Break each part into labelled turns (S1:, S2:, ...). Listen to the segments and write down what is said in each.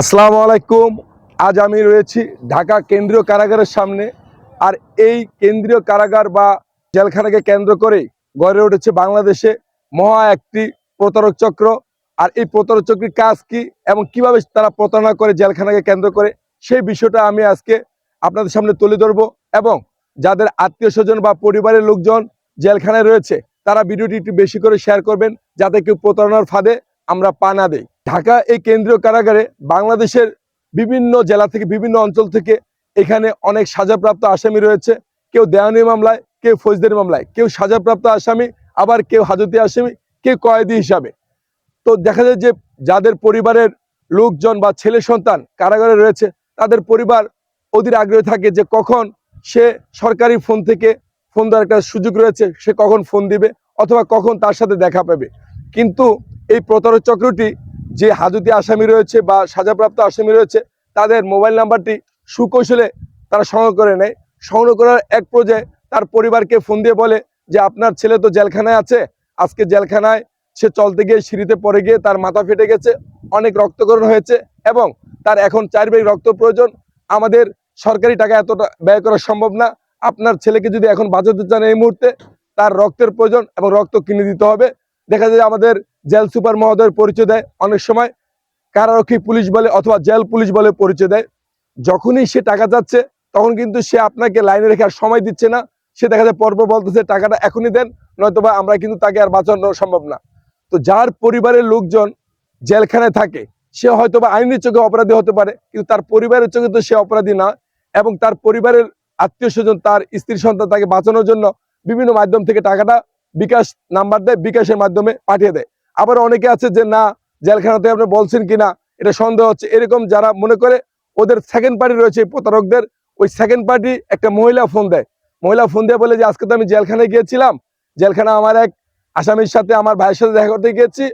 S1: আসসালামু আলাইকুম। আজ আমি রয়েছি ঢাকা কেন্দ্রীয় কারাগারের সামনে। আর এই কেন্দ্রীয় কারাগার বা জেলখানাকে কেন্দ্র করে গড়ে উঠেছে বাংলাদেশে মহা একটি প্রতারক চক্র। আর এই প্রতারক চক্রের কাজ কি এবং কীভাবে তারা প্রতারণা করে জেলখানাকে কেন্দ্র করে, সেই বিষয়টা আমি আজকে আপনাদের সামনে তুলে ধরবো। এবং যাদের আত্মীয় স্বজন বা পরিবারের লোকজন জেলখানায় রয়েছে, তারা ভিডিওটি একটু বেশি করে শেয়ার করবেন, যাতে কেউ প্রতারণার ফাঁদে আমরা পা না দেই। ঢাকা এই কেন্দ্রীয় কারাগারে বাংলাদেশের বিভিন্ন জেলা থেকে, বিভিন্ন অঞ্চল থেকে এখানে অনেক সাজাপ্রাপ্ত আসামি রয়েছে। কেউ দেওয়ানি মামলায়, কেউ ফৌজদারি মামলায়, কেউ সাজাপ্রাপ্ত আসামি, আবার কেউ হাজতি আসামি, কেউ কয়েদি হিসাবে। তো দেখা যায় যে যাদের পরিবারের লোকজন বা ছেলে সন্তান কারাগারে রয়েছে, তাদের পরিবার অধীর আগ্রহ থাকে যে কখন সে সরকারি ফোন থেকে ফোন দেওয়ার একটা সুযোগ রয়েছে, সে কখন ফোন দিবে অথবা কখন তার সাথে দেখা পাবে। কিন্তু এই প্রতারক চক্রটি যে হাজতি আসামি রয়েছে বা সাজাপ্রাপ্ত আসামি রয়েছে, তাদের মোবাইল নাম্বারটি সুকৌশলে তারা সংগ্রহ করে নেয়। সংগ্রহ করার এক পর্যায়ে তার পরিবারকে ফোন দিয়ে বলে যে, আপনার ছেলে তো জেলখানায় আছে। আজকে জেলখানায় সে চলতে গিয়ে সিঁড়িতে পড়ে গিয়ে তার মাথা ফেটে গেছে, অনেক রক্তকরণ হয়েছে এবং তার এখন চার ব্যাগ রক্ত প্রয়োজন। আমাদের সরকারি টাকা এতটা ব্যয় করা সম্ভব না। আপনার ছেলেকে যদি এখন বাঁচাতে চান এই মুহূর্তে, তার রক্তের প্রয়োজন এবং রক্ত কিনে দিতে হবে। দেখা যায় আমাদের জেল সুপার মহোদয়ের পরিচয় দেয় অনেক সময়। কারারক্ষী পুলিশ বলে অথবা জেল পুলিশ বলে পরিচয় দেয়। যখনই সে টাকা চাচ্ছে তখন কিন্তু সে আপনাকে লাইনে রেখে আর সময় দিচ্ছে না। সে দেখা যায় পর্ব বলতেছে, টাকাটা এখনই দেন, নয়তোবা আমরা কিন্তু তাকে আর বাঁচানো সম্ভব না। তো যার পরিবারের লোকজন জেলখানায় থাকে, সে হয়তো বা আইনের চোখে অপরাধী হতে পারে, কিন্তু তার পরিবারের চোখে তো সে অপরাধী না এবং তার পরিবারের আত্মীয় স্বজন, তার স্ত্রী সন্তান তাকে বাঁচানোর জন্য বিভিন্ন মাধ্যম থেকে টাকাটা বিকাশ নাম্বার দেয়, বিকাশের মাধ্যমে পাঠিয়ে দেয়। আবার অনেকে আছে যে, না, জেলখানাতে আপনি বলছেন কিনা এটা সন্দেহ হচ্ছে। এরকম যারা মনে করে, ওদের সেকেন্ড পার্টি রয়েছে প্রতারকদের। ওই সেকেন্ড পার্টি একটা মহিলা ফোন দেয়। মহিলা ফোন দিয়ে বলে যে, আজকে তো আমি জেলখানায় গিয়েছিলাম। জেলখানা আমার এক আসামির সাথে, আমার ভাইয়ের সাথে দেখা করতে গিয়েছি।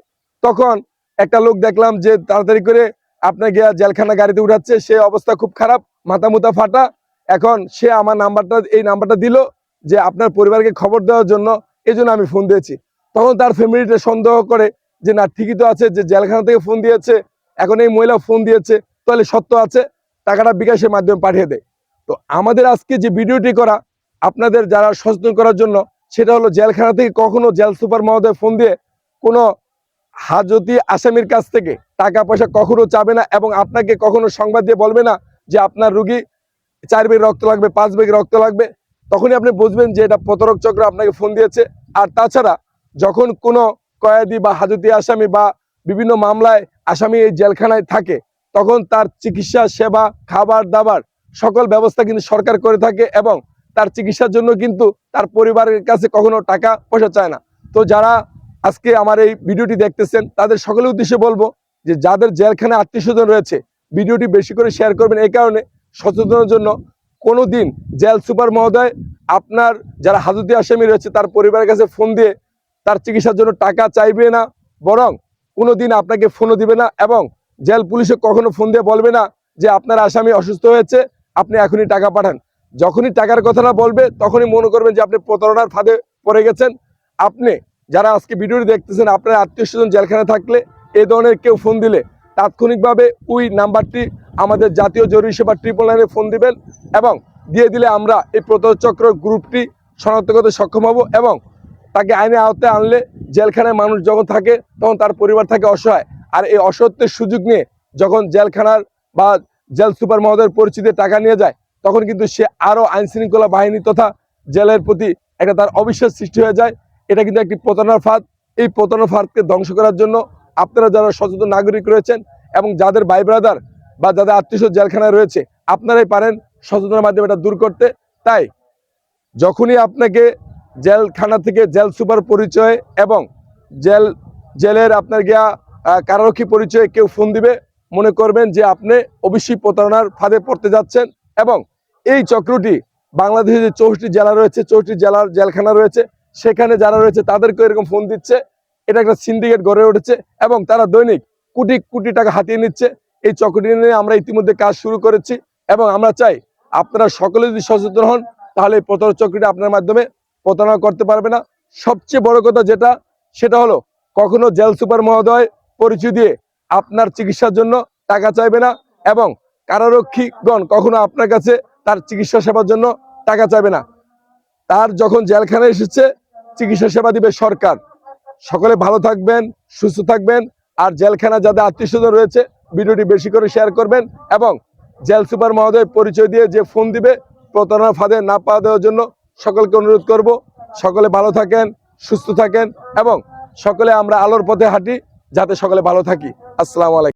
S1: তখন একটা লোক দেখলাম যে, তাড়াতাড়ি করে আপনার গিয়া জেলখানা গাড়িতে উঠাচ্ছে। সে অবস্থা খুব খারাপ, মাথা মুতা ফাটা। এখন সে আমার নাম্বারটা, এই নাম্বারটা দিল যে, আপনার পরিবারকে খবর দেওয়ার জন্য এই আমি ফোন দিয়েছি। তখন তার ফ্যামিলিটা সন্দেহ করে যে, না, ঠিকই তো আছে যে, জেলখানা থেকে ফোন দিয়েছে, এখন এই মহিলা ফোন দিয়েছে, তাহলে সত্য আছে, টাকাটা বিকাশের মাধ্যমে পাঠিয়ে দেয় তো আমাদের আজকে যে ভিডিওটি করা, আপনাদের যারা সচেতন করার জন্য, সেটা হলো জেলখানা থেকে কখনো জেল সুপার মহোদয় ফোন দিয়ে কোনো হাজতি আসামির কাছ থেকে টাকা পয়সা কখনো চাবে না এবং আপনাকে কখনো সংবাদ দিয়ে বলবে না যে, আপনার রুগী চার বেগ রক্ত লাগবে, পাঁচ বেগ রক্ত লাগবে। তখনই আপনি বুঝবেন যে এটা প্রতারক চক্র আপনাকে ফোন দিয়েছে। আর তাছাড়া যখন কোনো কয়েদি বা হাজতি আসামি বা বিভিন্ন মামলায় আসামি এই জেলখানায় থাকে, তখন তার চিকিৎসা, সেবা, খাবার দাবার সকল ব্যবস্থা কিন্তু সরকার করে থাকে এবং তার চিকিৎসার জন্য কিন্তু তার পরিবারের কাছে কখনো টাকা পয়সা চায় না। তো যারা আজকে আমার এই ভিডিওটি দেখতেছেন, তাদের সকলের উদ্দেশ্যে বলব যে যাদের জেলখানায় আত্মীয় স্বজন রয়েছে, ভিডিওটি বেশি করে শেয়ার করবেন। এই কারণে সচেতনের জন্য কোনো দিন জেল সুপার মহোদয়, আপনার যারা হাজতি আসামি রয়েছে, তার পরিবারের কাছে ফোন দিয়ে তার চিকিৎসার জন্য টাকা চাইবে না, বরং কোনো দিন আপনাকে ফোনও দিবে না এবং জেল পুলিশে কখনো ফোন দিয়ে বলবে না যে আপনার আসামি অসুস্থ হয়েছে, আপনি এখনই টাকা পাঠান। যখনই টাকার কথা না বলবে, তখনই মনে করবেন যে আপনি প্রতারণার ফাঁদে পড়ে গেছেন। আপনি যারা আজকে ভিডিওটি দেখতেছেন, আপনার আত্মীয় স্বজন জেলখানে থাকলে এ ধরনের কেউ ফোন দিলে তাৎক্ষণিকভাবে ওই নাম্বারটি আমাদের জাতীয় জরুরি সেবা ট্রিপল নাইনে ফোন দিবেন এবং দিয়ে দিলে আমরা এই প্রতারক চক্র গ্রুপটি শনাক্ত করতে সক্ষম হব এবং তাকে আইনে আওতায় আনলে জেলখানায় মানুষ যখন থাকে, তখন তার পরিবার থাকে অসহায়। আর এই অসত্যের সুযোগ নিয়ে যখন জেলখানার বা জেল সুপার মহোদয়ের পরিচিতি টাকা নিয়ে যায়, তখন কিন্তু সে আরও আইন শৃঙ্খলা বাহিনী তথা জেলের প্রতি একটা তার অবিশ্বাস সৃষ্টি হয়ে যায়। এটা কিন্তু একটি প্রতারণার ফাঁদ। এই প্রতারণার ফাঁদকে ধ্বংস করার জন্য আপনারা যারা সচেতন নাগরিক রয়েছেন এবং যাদের ভাই ব্রাদার বা যাদের আত্মীয় জেলখানায় রয়েছে, আপনারাই পারেন সচেতনের মাধ্যমে এটা দূর করতে। তাই, যখনই আপনাকে জেলখানা থেকে জেল সুপার পরিচয় এবং জেল, জেলের আপনার গিয়া কারারক্ষী পরিচয়ে কেউ ফোন দিবে, মনে করবেন যে আপনি অবশ্যই প্রতারণার ফাঁদে পড়তে যাচ্ছেন এবং এই চক্রটি বাংলাদেশে যে চৌষট্টি জেলা রয়েছে, চৌষট্টি জেলার জেলখানা রয়েছে, সেখানে যারা রয়েছে তাদেরকে এরকম ফোন দিচ্ছে। এটা একটা সিন্ডিকেট গড়ে উঠেছে এবং তারা দৈনিক কোটি কোটি টাকা হাতিয়ে নিচ্ছে। এই চক্রটি নিয়ে আমরা ইতিমধ্যে কাজ শুরু করেছি এবং আমরা চাই আপনারা সকলে যদি সচেতন হন, তাহলে এই প্রতারক চক্রটি আপনার মাধ্যমে প্রতারণা করতে পারবে না। সবচেয়ে বড় কথা যেটা, সেটা হলো কখনো জেল সুপার মহোদয় পরিচয় দিয়ে আপনার চিকিৎসার জন্য টাকা চাইবে না এবং কারারক্ষীগণ কখনো আপনার কাছে তার চিকিৎসা সেবার জন্য টাকা চাইবে না। তার যখন জেলখানায় এসেছে, চিকিৎসা সেবা দিবে সরকার। সকলে ভালো থাকবেন, সুস্থ থাকবেন, আর জেলখানা যাদের আত্মীয় রয়েছে, ভিডিওটি বেশি করে শেয়ার করবেন এবং জেল সুপার মহোদয় পরিচয় দিয়ে যে ফোন দিবে, প্রতারণা ফাঁদে না পা দেওয়ার জন্য সকলকে অনুরোধ করব, সকলে ভালো থাকেন, সুস্থ থাকেন এবং সকলে আমরা আলোর পথে হাঁটি, যাতে সকলে ভালো থাকি। আসসালামু আলাইকুম।